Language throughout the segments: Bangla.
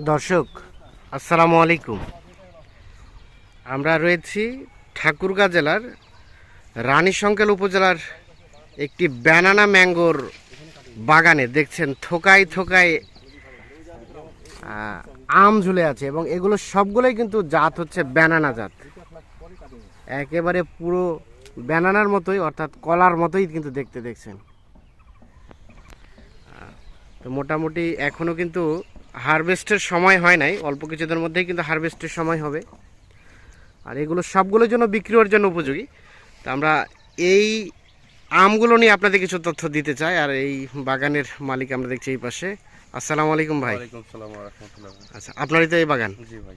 দর্শক, আসসালামু আলাইকুম। আমরা রয়েছি ঠাকুরগাঁ জেলার রানী সংকেল উপজেলার একটি ব্যানানা ম্যাঙ্গোর বাগানে। দেখছেন, থোকায় থোকায় আম ঝুলে আছে এবং এগুলো সবগুলোই কিন্তু জাত হচ্ছে ব্যানানা জাত। একেবারে পুরো ব্যানানার মতোই, অর্থাৎ কলার মতোই কিন্তু দেখতে দেখছেন। তো মোটামুটি এখনও কিন্তু হারভেস্টের সময় হয় নাই অল্প কিছুদের মধ্যেই কিন্তু হারভেস্টের সময় হবে। আর এগুলো সবগুলোর জন্য বিক্রি হওয়ার জন্য উপযোগী। তো আমরা এই আমগুলো নিয়ে আপনাদের কিছু তথ্য দিতে চাই আর এই বাগানের মালিক আমরা দেখছি এই পাশে। আসসালামু আলাইকুম ভাই। আচ্ছা আপনারই তো এই বাগান? জি ভাই।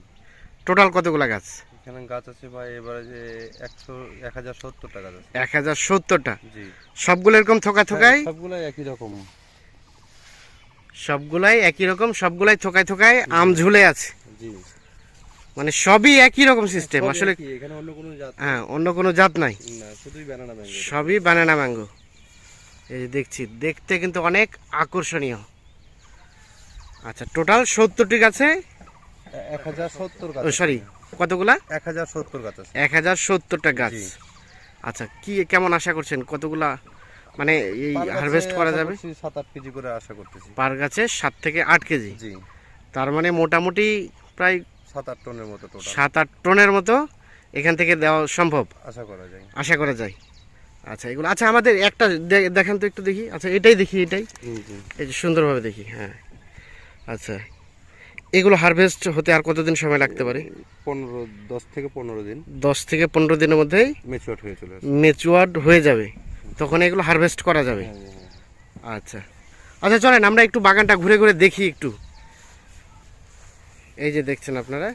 টোটাল কতগুলো গাছ? এখানে গাছ আছে ভাই এবারে যে একশো এক হাজার সত্তর টাকা আছে। এক হাজার সত্তরটা? জি। সবগুলো এরকম থোকা থোকাই? সবগুলাই একই রকম। সবগুলাই একই রকম সবগুলাই থোকায় থোকায় আম ঝুলে আছে। মানে সবই একই রকম সিস্টেম আসলে হ্যাঁ অন্য কোনো জাত নাই। সবই বানানা ম্যাঙ্গো এই যে দেখছি দেখতে কিন্তু অনেক আকর্ষণীয়। আচ্ছা টোটাল সত্তরটি গাছে? এক হাজার সত্তর সরি কতগুলা? এক হাজার সত্তর গাছ এক হাজার সত্তরটা গাছ। আচ্ছা কি কেমন আশা করছেন? কতগুলা মানে এই হারভেস্ট করা যাবে? সাত আট কেজি করে আশা করতেছি। পার গাছে সাত থেকে আট কেজি? জি। তার মানে মোটামুটি প্রায় সাত আট টনের মতো টোটাল সাত আট টনের মতো এখান থেকে দেওয়া সম্ভব? আশা করা যায়। আশা করা যায়। আচ্ছা এগুলো আচ্ছা আমাদের একটা দেখান তো একটু দেখি। আচ্ছা এটাই দেখি এটাই। এই যে সুন্দরভাবে দেখি হ্যাঁ। আচ্ছা এগুলো হারভেস্ট হতে আর কতদিন সময় লাগতে পারে? পনেরো দশ থেকে পনেরো দিন। দশ থেকে পনেরো দিনের মধ্যেই মেচুয়ার হয়ে চলে মেচুয়ার্ড হয়ে যাবে। তখন এগুলো হারভেস্ট করা যাবে। হ্যাঁ, হ্যাঁ, হ্যাঁ। আচ্ছা। আচ্ছা চলেন আমরা একটু বাগানটা ঘুরে ঘুরে দেখি একটু। এই যে দেখছেন আপনারা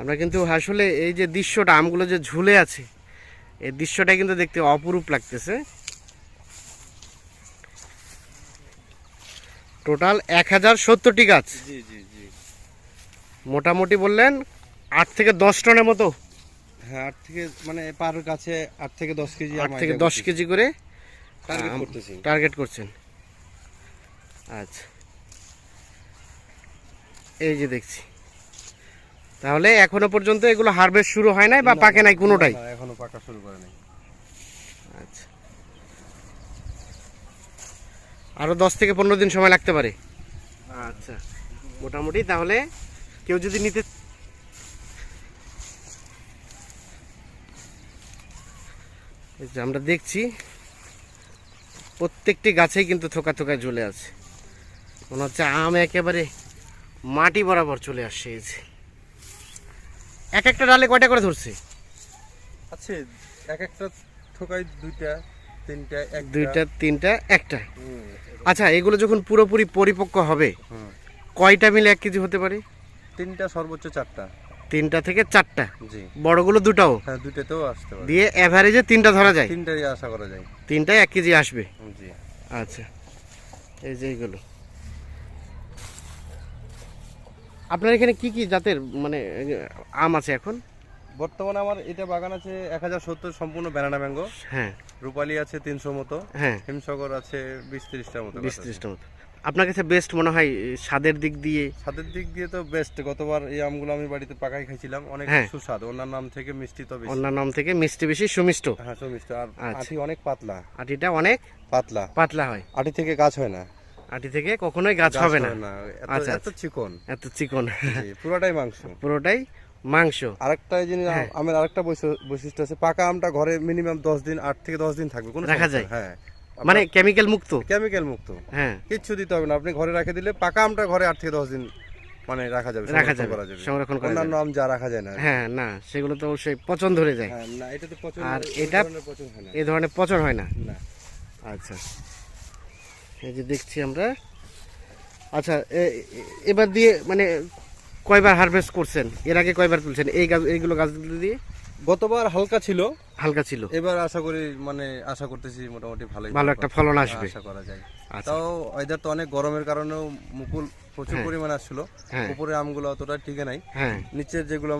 আমরা কিন্তু আসলে এই যে দৃশ্যটা আমগুলো যে ঝুলে আছে এই দৃশ্যটা কিন্তু দেখতে অপরূপ লাগতেছে। টোটাল এক হাজার সত্তরটি গাছ। জি জি জি। মোটামুটি বললেন আট থেকে দশ টনের মতো হ্যাঁ আট থেকে মানে পার গাছে আট থেকে দশ কেজি আট থেকে দশ কেজি করে টার্গেট করতেছি। টার্গেট করছেন। আচ্ছা। এই যে দেখছি। তাহলে এখনও পর্যন্ত এগুলো হারভেস্ট শুরু হয় নাই বা পাকে নাই কোনোটাই? এখনও পাকা শুরু করে নাই। আচ্ছা। আরও দশ থেকে পনেরো দিন সময় লাগতে পারে। আচ্ছা। মোটামুটি তাহলে কেউ যদি নিতে এই যে আমরা দেখছি প্রত্যেকটি গাছেই কিন্তু থোকা থোকায় ঝুলে আছে। মনে হচ্ছে আম একেবারে মাটি বরাবর চলে আসছে এই যে। এক একটা ডালে কয়টা করে ধরছে? আছে এক একটা থোকায় দুইটা তিনটা এক দুইটা তিনটা একটা। আচ্ছা এগুলো যখন পুরোপুরি পরিপক্ক হবে কয়টা মিলে এক কেজি হতে পারে? তিনটা সর্বোচ্চ চারটা। তিনটা থেকে চারটা। জি। বড়গুলো দুটাও। হ্যাঁ দুইটাতেও আসতে পারে। দিয়ে অ্যাভারেজে তিনটা ধরা যায়। তিনটারই আশা করা যায়। তিনটায় এক কেজি আসবে। জি। আচ্ছা। এই যে এইগুলো আপনার এখানে কি কি জাতের মানে আম আছে এখন? বর্তমানে আমার এটা বাগান আছে এক হাজার সত্তর সম্পূর্ণ ব্যানানা ম্যাঙ্গো হ্যাঁ। রূপালি আছে তিনশো মতো। হ্যাঁ। হিমসাগর আছে বিশ ত্রিশটার মতো বিশ ত্রিশটা মতো। আপনার কাছে বেস্ট মনে হয় স্বাদের দিক দিয়ে? স্বাদের দিক দিয়ে তো বেস্ট গতবার এই আমগুলো আমি বাড়িতে পাকাই খাইছিলাম। অনেক হ্যাঁ। সুস্বাদ। অন্যান্য আম থেকে মিষ্টি তো বেশি। অন্যান্য আম থেকে মিষ্টি বেশি সুমিষ্ট। হ্যাঁ সুমিষ্ট। আর আচ্ছা। আঠি অনেক পাতলা। আটিটা অনেক পাতলা। পাতলা হয়। আটি থেকে গাছ হয় না। আটি থেকে কখনোই গাছ হবে না। এত- আচ্ছা, এত চিকন। এত চিকন। জি, পুরোটাই মাংস। পুরোটাই মাংস। আরেকটা জিনিস হ্যাঁ। আমের আরেকটা বৈশ- বৈশিষ্ট্য আছে পাকা আমটা ঘরে মিনিমাম দশ দিন আট থেকে দশ দিন থাকবে। কোনো রাখা সমস্যা যায়? নেই। হ্যাঁ। মানে কেমিক্যাল মুক্ত? কেমিক্যাল মুক্ত। হ্যাঁ। কিচ্ছু দিতে হবে না। আপনি ঘরে রেখে দিলে পাকা আমটা ঘরে আট থেকে দশ দিন মানে রাখা যাবে রাখা যাবে করা যাবে। সংরক্ষণ করা অন্যান্য আম যা রাখা যায় না। হ্যাঁ না সেগুলো তো অবশ্যই পচন ধরে যায়। হ্যাঁ না এটা তো পছন্দ আর এটা- এই ধরনের পচন হয় না। না? আচ্ছা। এই যে দেখছি আমরা। আচ্ছা এবার দিয়ে মানে কয়বার হারভেস্ট করছেন? এর আগে কয়বার তুলছেন? এই গাছ এইগুলো গাছগুলো দিয়ে? গতবার হালকা ছিল হালকা ছিল। এবার আশা করি মানে আশা করতেছি মোটামুটি ভালোই ভালো একটা ফলন আসবে। আশা করা যায়। আচ্ছা। তাও ওয়েদার তো অনেক গরমের কারণেও মুকুল প্রচুর হ্যাঁ। পরিমাণে আসছিল। হ্যাঁ। উপরে আমগুলো অতটা টিকে নাই। হ্যাঁ। নিচের যেগুলো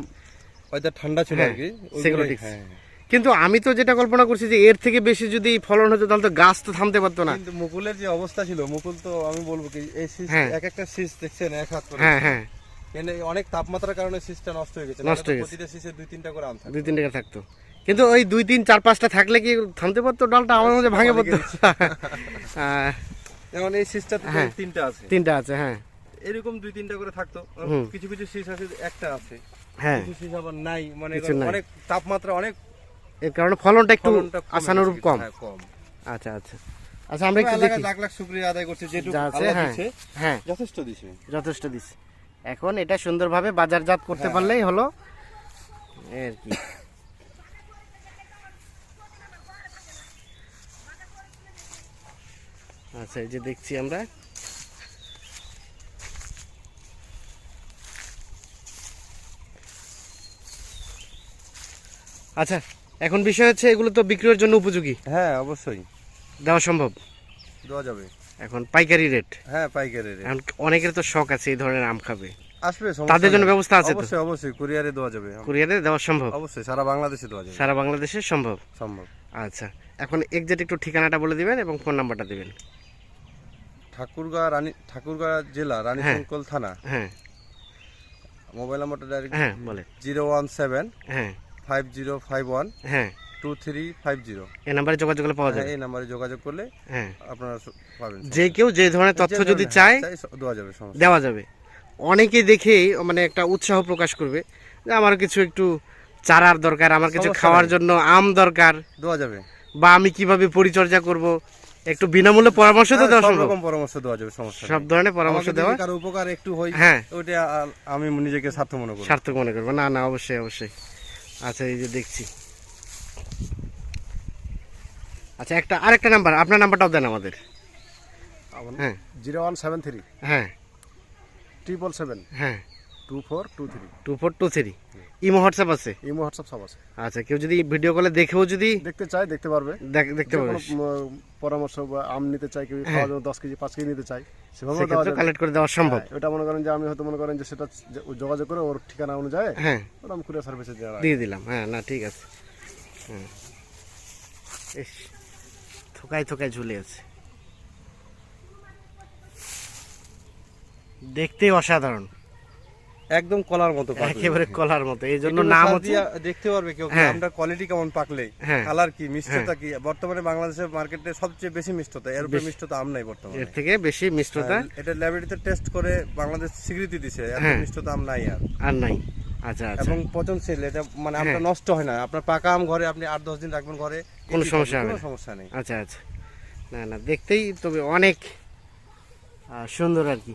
ওয়েদার ঠান্ডা ছিল আর কি। হ্যাঁ। কিন্তু আমি তো যেটা কল্পনা করছি যে এর থেকে বেশি যদি ফলন হতো তাহলে তো গাছ তো থামতে পারতো না। কিন্তু মুকুলের যে অবস্থা ছিল মুকুল তো আমি বলব কি এই শীষ হ্যাঁ। এক একটা শীষ দেখছেন এক হাত করে। হ্যাঁ হ্যাঁ। অনেক তাপমাত্রার কারণে শীষটা নষ্ট হয়ে গেছে। নষ্ট হয়ে গেছে। প্রতিটা শীষে দুই তিনটা করে আম থাকে দুই তিন টাকা থাকতো। কিন্তু ওই দুই তিন চার পাঁচটা থাকলে কি থামতে পারতো? ডালটা আমার মধ্যে ভাঙে পড়তো। যেমন এই শীষটা হ্যাঁ। তিনটা আছে। তিনটা আছে হ্যাঁ। এরকম দুই তিনটা করে থাকতো। কিছু কিছু শীষ আছে একটা আছে। হ্যাঁ। কিছু শীষ আবার নাই মানে অনেক তাপমাত্রা অনেক এর কারণে ফলনটা একটু আশানুরূপ কম। হ্যাঁ, কম। আচ্ছা আচ্ছা। আচ্ছা আমরা একটু দেখি। লাখ লাখ শুক্রিয়া আদায় করছে যেটুকু আছে হ্যাঁ হ্যাঁ। যথেষ্ট দিছে। যথেষ্ট দিছে। এখন এটা সুন্দরভাবে বাজারজাত করতে হ্যাঁ। পারলেই হলো। আর কি? আচ্ছা এই যে দেখছি আমরা। আচ্ছা এখন বিষয় হচ্ছে এগুলো তো বিক্রির জন্য উপযোগী। হ্যাঁ অবশ্যই। দেওয়া সম্ভব? দেওয়া যাবে। এখন পাইকারি রেট? হ্যাঁ পাইকারি রেট। এখন অনেকের তো শখ আছে এই ধরনের আম খাবে। আসবে তাদের জন্য ব্যবস্থা আছে তো? অবশ্যই অবশ্যই কুরিয়ারে দেওয়া যাবে। কুরিয়ারে দেওয়া সম্ভব? অবশ্যই সারা বাংলাদেশে দেওয়া যাবে। সারা বাংলাদেশে সম্ভব? সম্ভব। আচ্ছা এখন একজ্যাক্ট একটু ঠিকানাটা বলে দিবেন এবং ফোন নাম্বারটা দিবেন। ঠাকুরগাঁ রানী ঠাকুরগাঁ জেলা রানী হ্যাঁ। শঙ্কল থানা। হ্যাঁ। মোবাইল নাম্বারটা ডাইরেক্ট হ্যাঁ বলেন। জিরো ওয়ান সেভেন হ্যাঁ। ফাইভ জিরো ফাইভ ওয়ান হ্যাঁ। Two three five zero. এই নাম্বারে যোগাযোগ করলে পাওয়া যাবে। এই নাম্বারে যোগাযোগ করলে হ্যাঁ। আপনারা পাবেন যে কেউ যে ধরনের তথ্য যদি চায় দেওয়া যাবে দেওয়া যাবে। অনেকেই দেখেই মানে একটা উৎসাহ প্রকাশ করবে যে আমার কিছু একটু চারার দরকার আমার কিছু খাওয়ার জন্য আম দরকার দেওয়া যাবে। বা আমি কীভাবে পরিচর্যা করব। একটু বিনামূল্যে পরামর্শ তো হ্যাঁ, দেওয়া সম্ভব। রকম পরামর্শ দেওয়া যাবে সমস্যা সব ধরনের পরামর্শ দেওয়া কারও উপকার একটু হয় হ্যাঁ। ওইটা আমি নিজেকে সার্থক মনে করব সার্থক মনে করব। না না অবশ্যই অবশ্যই। আচ্ছা এই যে দেখছি। আচ্ছা একটা আরেকটা নাম্বার আপনার নাম্বারটাও দেন আমাদের। হ্যাঁ। জিরো ওয়ান সেভেন থ্রি হ্যাঁ। ট্রিপল সেভেন হ্যাঁ। Two four two three. Two four two three. Imo WhatsApp আছে? ইমো হোয়াটসঅ্যাপ সব আছে। আচ্ছা কেউ যদি ভিডিও কলে দেখেও যদি দেখতে চাই দেখতে পারবে। দেখতে উম, পরামর্শ বা আম নিতে চাই কেউ জন্য দশ কেজি পাঁচ কেজি নিতে চাই কালেক্ট করে দেওয়া সম্ভব। হ্যাঁ, ওটা মনে করেন যে আমি হয়তো মনে করেন যে সেটা যোগাযোগ করে ওর ঠিকানা অনুযায়ী হ্যাঁ। ওটা আমি কুরিয়ার সার্ভিসে দিয়ে দিলাম। হ্যাঁ না ঠিক আছে। ইস থোকায় থোকায় ঝুলে আছে। দেখতেই অসাধারণ। একদম কলার মতো একেবারে কলার মতো এই জন্য নাম দেখতে পারবে কেউ হ্যাঁ। আমরা কোয়ালিটি কেমন পাকলে হ্যাঁ। কালার কি মিষ্টতা কি? বর্তমানে বাংলাদেশের মার্কেটে সবচেয়ে বেশি মিষ্টতা এর উপরে মিষ্টতা আম নাই বর্তমানে। এর থেকে বেশি মিষ্টতা? হ্যাঁ, এটা ল্যাবরেটরিতে টেস্ট করে বাংলাদেশ স্বীকৃতি দিছে এত হ্যাঁ। মিষ্টতা আম নাই আর। আর নাই। আচ্ছা আচ্ছা। এবং পচনশীল এটা মানে হ্যাঁ। নষ্ট হয় না আপনার পাকা আম ঘরে আপনি আট দশ দিন রাখবেন ঘরে কোনো সমস্যা হবে সমস্যা নেই। আচ্ছা আচ্ছা। না না দেখতেই তবে অনেক সুন্দর আর কি।